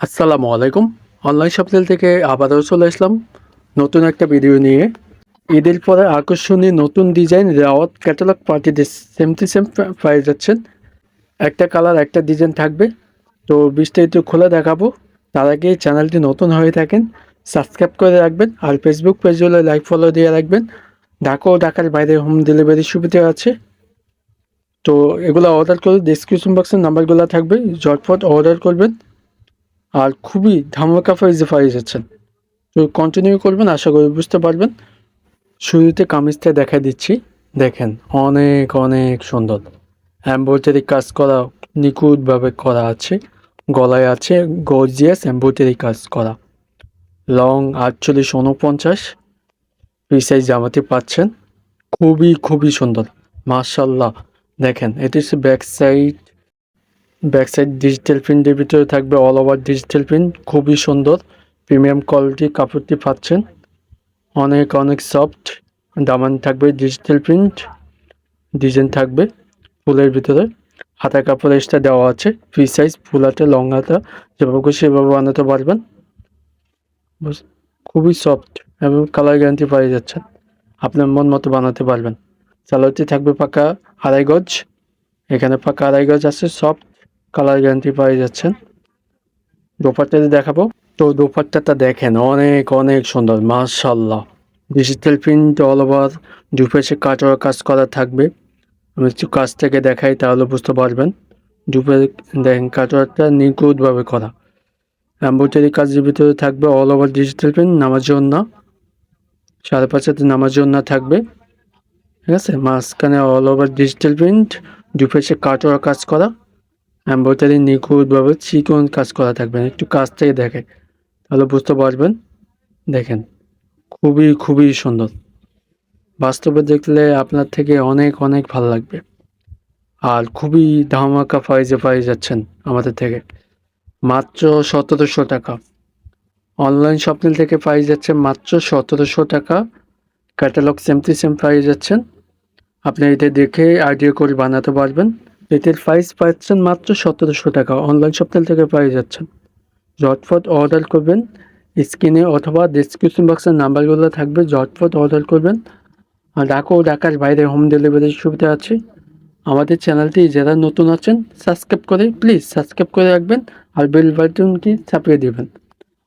আসসালামু আলাইকুম। Online shopping থেকে আবারও চলে আসলাম নতুন একটা ভিডিও নিয়ে। ঈদের পরে আকর্ষণীয় নতুন ডিজাইন রাওয়াত ক্যাটালগ পার্টিতে সেম টু সেম পেয়ে যাচ্ছেন। একটা কালার একটা ডিজাইন থাকবে। তো বিস্তারিত খোলা দেখাবো। তার আগে চ্যানেলটি নতুন হয়ে থাকেন সাবস্ক্রাইব করে রাখবেন আর ফেসবুক পেজ হলে লাইক ফলো দিয়ে রাখবেন। ঢাকা ও ঢাকার বাইরে হোম ডেলিভারি সুবিধা আছে। তো এগুলো অর্ডার করে ডিসক্রিপশন বক্সের নাম্বারগুলো থাকবে। ঝটফট অর্ডার করবেন। আর খুবই ধামাকা প্রাইজে পেয়ে যাচ্ছেন তো কন্টিনিউ করবেন, আশা করি বুঝতে পারবেন। শুরুতে কামিজটা দেখা দিচ্ছি। দেখেন, অনেক অনেক সুন্দর। এম্ব্রয়ডারি কাজ করা নিখুঁতভাবে করা আছে, গলায় আছে গর্জিয়াস এম্ব্রয়ডারি কাজ করা। লং আটচল্লিশ উনপঞ্চাশ সাইজ জামাতে পাচ্ছেন। খুবই খুবই সুন্দর। মার্শাল্লাহ দেখেন এটি হচ্ছে back side back side digital প্রিন্টের ভিতরে থাকবে অল ওভার ডিজিটাল প্রিন্ট। খুবই সুন্দর। প্রিমিয়াম কোয়ালিটি কাপড়টি পাচ্ছেন। অনেক অনেক সফট। দামান থাকবে ডিজিটাল প্রিন্ট। ডিজাইন থাকবে ফুলের ভিতরে। হাতা কাপড় এক্সট্রা দেওয়া আছে। ফ্রি সাইজ, ফুল হাতে, লং হাতা, যেভাবে খুশি সেভাবে বানাতে পারবেন। খুবই সফট এবং কালার গ্যারান্টি পাওয়া যাচ্ছেন আপনার মন মতো বানাতে পারবেন। সালোয়ারটি থাকবে পাকা আড়াই গজ। এখানে পাকা আড়াই গজ আছে, সফট। কালার গ্যারান্টি পাওয়া যাচ্ছেন। দোপাট্টাতে দেখাবো, তো দোপাট্টাটা দেখেন, অনেক অনেক সুন্দর মাশাল্লাহ ডিজিটাল প্রিন্ট অল ওভার দুপাশে কাটার কাজ করা থাকবে। আমি একটু কাছ থেকে দেখাই, তাহলে বুঝতে পারবেন। দুপাশে দেখেন কাটারটা নিখুঁতভাবে করা। এম্ব্রয়ডারি কাজের ভিতরে থাকবে অল ওভার ডিজিটাল প্রিন্ট নামার জন্য সাড়ে পাঁচটাতে নামার জন্য থাকবে। ঠিক আছে? মাঝখানে অল ওভার ডিজিটাল প্রিন্ট দুপাশে কাটার কাজ করা। এম্ব্রয়ডারি নিখুঁতভাবে চিকন কাজ করা থাকবেন একটু কাছ থেকে দেখে। তাহলে বুঝতে পারবেন, দেখেন, খুবই খুবই সুন্দর। বাস্তবে দেখলে আপনার থেকে অনেক অনেক ভালো লাগবে। আর খুবই ধামাকা প্রাইজে পাই যাচ্ছেন আমাদের থেকে। মাত্র সতেরোশো টাকা। অনলাইন শপিং থেকে পাই যাচ্ছে মাত্র সতেরোশো টাকা। ক্যাটালগ সেমটি সেম পাই যাচ্ছেন। আপনি এটা দেখে আইডিয়া করে বানাতে পারবেন। এটির প্রাইস পাচ্ছেন মাত্র সতেরোশো টাকা। অনলাইন শপিং থেকে পেয়ে যাচ্ছেন। ঝটফট অর্ডার করবেন। স্ক্রিনে অথবা ডিসক্রিপশন বক্সের নাম্বারগুলো থাকবে। ঝটফট অর্ডার করবেন। আর ঢাকা ও ঢাকার বাইরে হোম ডেলিভারির সুবিধা আছে। আমাদের চ্যানেলটি যারা নতুন আছেন সাবস্ক্রাইব করে প্লিজ সাবস্ক্রাইব করে রাখবেন আর বেল বাটনটি চাপিয়ে দেবেন।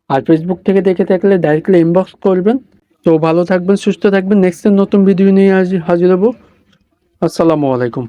আর ফেসবুক থেকে দেখে থাকলে ডাইরেক্টলি ইনবক্স করবেন। তো ভালো থাকবেন, সুস্থ থাকবেন। নেক্সট নতুন ভিডিও নিয়ে হাজির হব। আসসালামু আলাইকুম।